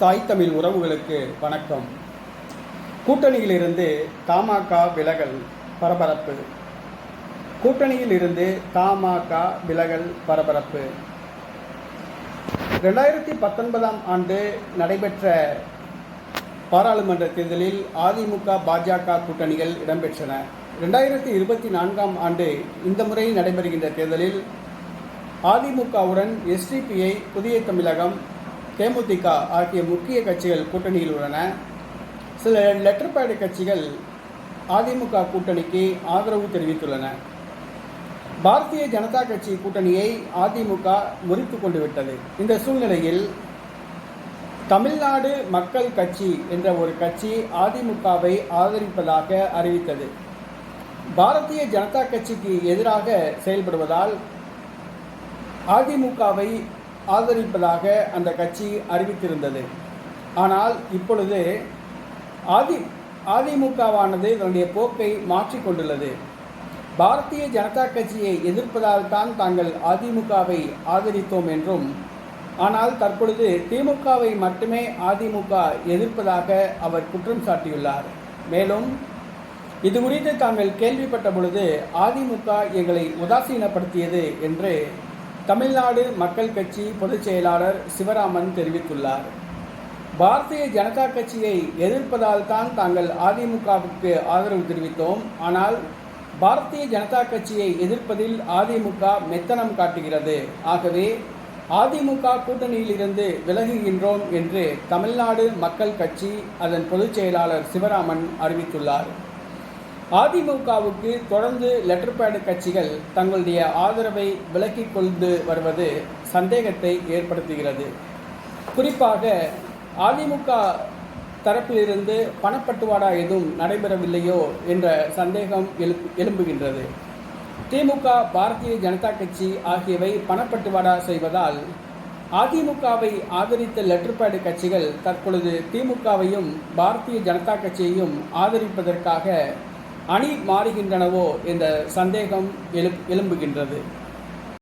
தாய் தமிழ் உறவுகளுக்கு வணக்கம். கூட்டணியிலிருந்து தமாக விலகல் பரபரப்பு. கூட்டணியில் இருந்து தமாக விலகல் பரபரப்பு. ரெண்டாயிரத்தி பத்தொன்பதாம் ஆண்டு நடைபெற்ற பாராளுமன்ற தேர்தலில் அதிமுக பாஜக கூட்டணிகள் இடம்பெற்றன. ரெண்டாயிரத்தி இருபத்தி நான்காம் ஆண்டு இந்த முறை நடைபெறுகின்ற தேர்தலில் அதிமுகவுடன் எஸ்டிபிஐ புதிய தமிழகம் தேமுதிக ஆகிய முக்கிய கட்சிகள் கூட்டணியில் உள்ளன. சில லெட்டர் பேடு கட்சிகள் அதிமுக கூட்டணிக்கு ஆதரவு தெரிவித்துள்ளன. பாரதிய ஜனதா கட்சி கூட்டணியை அதிமுக முறித்து கொண்டு விட்டது. இந்த சூழ்நிலையில் தமிழ்நாடு மக்கள் கட்சி என்ற ஒரு கட்சி அதிமுகவை ஆதரிப்பதாக அறிவித்தது. பாரதிய ஜனதா கட்சிக்கு எதிராக செயல்படுவதால் அதிமுகவை ஆதரிப்பதாக அந்த கட்சி அறிவித்திருந்தது. ஆனால் இப்பொழுது அதி அதிமுகவானது தன்னுடைய போக்கை மாற்றிக்கொண்டுள்ளது பாரதிய ஜனதா கட்சியை எதிர்ப்பதால் தான் தாங்கள் அதிமுகவை ஆதரித்தோம் என்றும் ஆனால் தற்பொழுது திமுகவை மட்டுமே அதிமுக எதிர்ப்பதாக அவர் குற்றம் சாட்டியுள்ளார். மேலும் இது குறித்து தாங்கள் கேள்விப்பட்ட பொழுது அதிமுக எங்களை உதாசீனப்படுத்தியது என்று தமிழ்நாடு மக்கள் கட்சி பொதுச் செயலாளர் சிவராமன் தெரிவித்துள்ளார். பாரதிய ஜனதா கட்சியை எதிர்ப்பதால் தான் தாங்கள் அதிமுகவுக்கு ஆதரவு தெரிவித்தோம். ஆனால் பாரதிய ஜனதா கட்சியை எதிர்ப்பதில் அதிமுக மெத்தனம் காட்டுகிறது. ஆகவே அதிமுக கூட்டணியில் இருந்து விலகுகின்றோம் என்று தமிழ்நாடு மக்கள் கட்சி அதன் பொதுச் செயலாளர் சிவராமன் அறிவித்துள்ளார். அதிமுகவுக்கு தொடர்ந்து லெட்டர் பேடு கட்சிகள் தங்களுடைய ஆதரவை விலக்கிக் கொண்டு வருவது சந்தேகத்தை ஏற்படுத்துகிறது. குறிப்பாக அதிமுக தரப்பிலிருந்து பணப்பட்டுவாடா எதுவும் நடைபெறவில்லையோ என்ற சந்தேகம் எழும்புகின்றது. திமுக பாரதிய ஜனதா கட்சி ஆகியவை பணப்பட்டுவாடா செய்வதால் அதிமுகவை ஆதரித்த லெட்டர் பேடு கட்சிகள் தற்பொழுது திமுகவையும் பாரதிய ஜனதா கட்சியையும் ஆதரிப்பதற்காக அணி மாறுகின்றனவோ என்ற சந்தேகம் எழு எழும்புகின்றது.